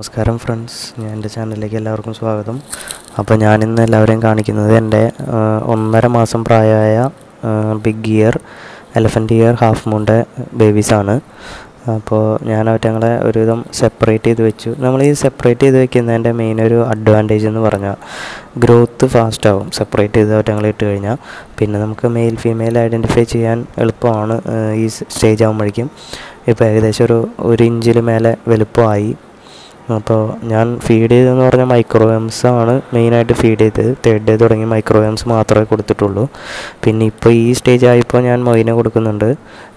നമസ്കാരം ഫ്രണ്ട്സ് ഞാൻ എന്റെ ചാനലിലേക്ക് എല്ലാവർക്കും സ്വാഗതം. അപ്പോൾ ഞാനിന്ന് എല്ലാവരെയും കാണിക്കുന്നത് എന്റെ ഒന്നര മാസം പ്രായമായ big gear elephant ear half മൂണിന്റെ ബേബീസാണ് അപ്പോൾ ഞാൻ അവറ്റങ്ങളെ ഒരുവിധം സെപ്പറേറ്റ് ചെയ്ത് വെച്ചു. നമ്മൾ ഈ സെപ്പറേറ്റ് ചെയ്ത് വെക്കുന്നതിന്റെ മെയിൻ ഒരു അഡ്വാന്റേജ് എന്ന് പറഞ്ഞാൽ ഗ്രോത്ത് ഫാസ്റ്റ് ആവും. സെപ്പറേറ്റ് ചെയ്ത് അവറ്റങ്ങളെ ഇട്ട് കഴിഞ്ഞാൽ. പിന്നെ നമുക്ക് മെയിൽ ഫീമെയിൽ ഐഡന്റിഫൈ ചെയ്യാൻ എളുപ്പമാണ് ഈ സ്റ്റേജ് ആകുമ്പോഴേക്കും ഇപ്പോൾ ഏകദേശം ഒരു ഒരു ഇഞ്ചിൽ മേലെ വലുപ്പമായി. അപ്പോൾ ഞാൻ ഫീഡ് ചെയ്തതെന്ന് പറഞ്ഞാൽ മൈക്രോവേംസ് ആണ് മെയിനായിട്ട് ഫീഡ് ചെയ്തത്. തേർഡ് ഡേ തുടങ്ങി മൈക്രോവേംസ് മാത്രമേ കൊടുത്തിട്ടുള്ളൂ. പിന്നെ ഇപ്പോൾ ഈ സ്റ്റേജ് ആയപ്പോൾ ഞാൻ മൊയിനെ കൊടുക്കുന്നുണ്ട്.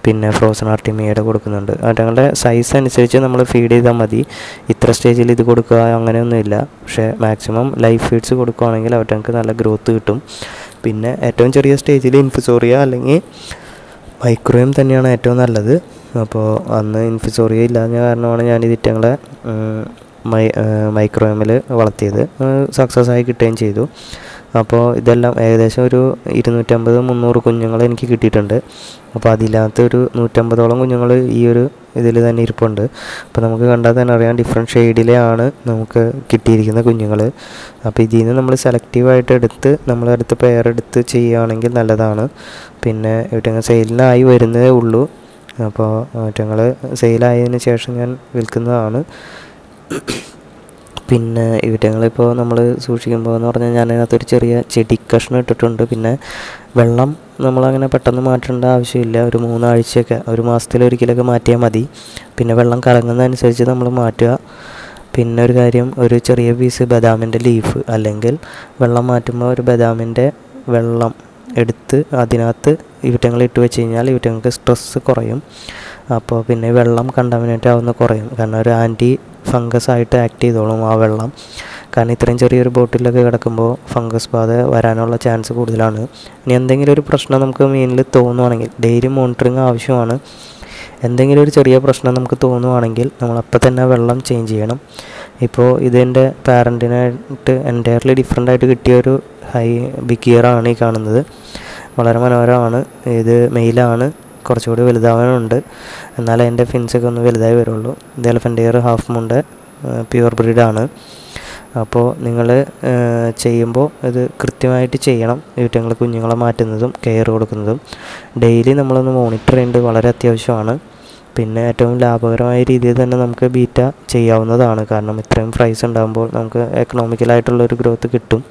പിന്നെ ഫ്രോസൺ ആർട്ടിമിയയുടെ കൊടുക്കുന്നുണ്ട്. അതുങ്ങളുടെ സൈസ് അനുസരിച്ച് നമ്മൾ ഫീഡ് ചെയ്താൽ മതി. ഇത്ര സ്റ്റേജിൽ ഇത് കൊടുക്കുക അങ്ങനെയൊന്നുമില്ല പക്ഷേ മാക്സിമം ലൈഫ് ഫീഡ്സ് കൊടുക്കുകയാണെങ്കിൽ അവർക്ക് നല്ല ഗ്രോത്ത് കിട്ടും. പിന്നെ ഏറ്റവും ചെറിയ സ്റ്റേജിൽ ഇൻഫിസോറിയ അല്ലെങ്കിൽ മൈക്രോവേം തന്നെയാണ് ഏറ്റവും നല്ലത്. അപ്പോൾ അന്ന് ഇൻഫിസോറിയ ഇല്ലാഞ്ഞ കാരണമാണ് ഞാൻ ഈ തിറ്റങ്ങളെ മൈ മൈക്രോവേമിൽ വളർത്തിയത്. സക്സസ് ആയി കിട്ടുകയും ചെയ്തു. അപ്പോൾ ഇതെല്ലാം ഏകദേശം ഒരു ഇരുന്നൂറ്റമ്പത് മുന്നൂറ് കുഞ്ഞുങ്ങൾ എനിക്ക് കിട്ടിയിട്ടുണ്ട്. അപ്പോൾ അതില്ലാത്ത ഒരു നൂറ്റമ്പതോളം കുഞ്ഞുങ്ങൾ ഈ ഒരു ഇതിൽ തന്നെ ഇരിപ്പുണ്ട്. അപ്പോൾ നമുക്ക് കണ്ടാൽ തന്നെ അറിയാം ഡിഫറെന്റ് ഷെയ്ഡിലെയാണ് നമുക്ക് കിട്ടിയിരിക്കുന്ന കുഞ്ഞുങ്ങൾ. അപ്പോൾ ഇതിൽ നിന്ന് നമ്മൾ സെലക്റ്റീവായിട്ട് എടുത്ത് നമ്മളടുത്ത് പെയർ എടുത്ത് ചെയ്യുകയാണെങ്കിൽ നല്ലതാണ്. പിന്നെ എവിടെയെങ്കിലും സെയിലിനായി വരുന്നതേ ഉള്ളൂ. അപ്പോൾ ഇവറ്റങ്ങൾ സെയിലായതിനു ശേഷം ഞാൻ വിൽക്കുന്നതാണ്. പിന്നെ ഇവറ്റങ്ങളിപ്പോൾ നമ്മൾ സൂക്ഷിക്കുമ്പോൾ എന്ന് പറഞ്ഞാൽ ഞാൻ അതിനകത്തൊരു ചെറിയ ചെടി കഷ്ണം ഇട്ടിട്ടുണ്ട്. പിന്നെ വെള്ളം നമ്മളങ്ങനെ പെട്ടെന്ന് മാറ്റേണ്ട ആവശ്യമില്ല. ഒരു മൂന്നാഴ്ചയൊക്കെ ഒരു മാസത്തിലൊരിക്കലൊക്കെ മാറ്റിയാൽ മതി. പിന്നെ വെള്ളം കറങ്ങുന്നതനുസരിച്ച് നമ്മൾ മാറ്റുക. പിന്നെ ഒരു കാര്യം ഒരു ചെറിയ പീസ് ബദാമിന്റെ ലീഫ് അല്ലെങ്കിൽ വെള്ളം മാറ്റുമ്പോൾ ഒരു ബദാമിന്റെ വെള്ളം എടുത്ത് അതിനകത്ത് ഇവറ്റങ്ങൾ ഇട്ട് വെച്ച് കഴിഞ്ഞാൽ ഇവറ്റങ്ങൾക്ക് സ്ട്രെസ്സ് കുറയും. അപ്പോൾ പിന്നെ വെള്ളം കണ്ടാമിനേറ്റ് ആവുന്ന കുറയും. കാരണം ഒരു ആന്റി ഫംഗസ് ആയിട്ട് ആക്ട് ചെയ്തോളും ആ വെള്ളം. കാരണം ഇത്രയും ചെറിയൊരു ബോട്ടിലൊക്കെ കിടക്കുമ്പോൾ ഫംഗസ് ബാധ വരാനുള്ള ചാൻസ് കൂടുതലാണ്. ഇനി എന്തെങ്കിലും ഒരു പ്രശ്നം നമുക്ക് മീനിൽ തോന്നുവാണെങ്കിൽ ഡെയിലി മോണിറ്ററിങ് ആവശ്യമാണ്. എന്തെങ്കിലും ഒരു ചെറിയ പ്രശ്നം നമുക്ക് തോന്നുവാണെങ്കിൽ നമ്മൾ അപ്പം തന്നെ വെള്ളം ചേഞ്ച് ചെയ്യണം. ഇപ്പോൾ ഇതെന്റെ പാരന്റിനായിട്ട് എന്റയർലി ഡിഫറെന്റ് ആയിട്ട് കിട്ടിയ ഒരു ഹൈ ബിഗ് ഈ കാണുന്നത്. വളരെ മനോഹരമാണ്. ഇത് മെയിലാണ്. കുറച്ചുകൂടി വലുതാവാനുണ്ട്. എന്നാലേ എന്റെ ഫിൻസൊക്കെ ഒന്ന് വലുതായി വരുള്ളൂ. ഇത് elephant ear half moon pure ബ്രീഡാണ് അപ്പോൾ നിങ്ങൾ ചെയ്യുമ്പോൾ ഇത് കൃത്യമായിട്ട് ചെയ്യണം. ഇവറ്റങ്ങൾ കുഞ്ഞുങ്ങളെ മാറ്റുന്നതും കെയർ കൊടുക്കുന്നതും. ഡെയിലി നമ്മളൊന്ന് മോണിറ്റർ ചെയ്യേണ്ടത് വളരെ അത്യാവശ്യമാണ്. പിന്നെ ഏറ്റവും ലാഭകരമായ രീതിയിൽ തന്നെ നമുക്ക് ബീറ്റ ചെയ്യാവുന്നതാണ്. കാരണം ഇത്രയും പ്രൈസ് ഉണ്ടാകുമ്പോൾ നമുക്ക് എക്കണോമിക്കലായിട്ടുള്ള ഒരു ഗ്രോത്ത് കിട്ടും.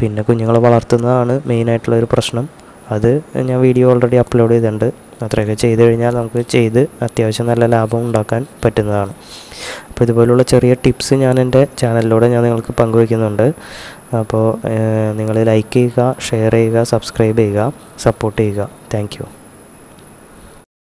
പിന്നെ കുഞ്ഞുങ്ങളെ വളർത്തുന്നതാണ് മെയിനായിട്ടുള്ള ഒരു പ്രശ്നം. അത് ഞാൻ വീഡിയോ ഓൾറെഡി അപ്ലോഡ് ചെയ്തിട്ടുണ്ട്. അത്രയൊക്കെ ചെയ്ത് കഴിഞ്ഞാൽ നമുക്ക് ചെയ്ത് അത്യാവശ്യം നല്ല ലാഭം ഉണ്ടാക്കാൻ പറ്റുന്നതാണ്. അപ്പോൾ ഇതുപോലുള്ള ചെറിയ ടിപ്സ് ഞാൻ എന്റെ ചാനലിലൂടെ ഞാൻ നിങ്ങൾക്ക് പങ്കുവയ്ക്കുന്നുണ്ട്. അപ്പോൾ നിങ്ങൾ ലൈക്ക് ചെയ്യുക ഷെയർ ചെയ്യുക സബ്സ്ക്രൈബ് ചെയ്യുക സപ്പോർട്ട് ചെയ്യുക. താങ്ക്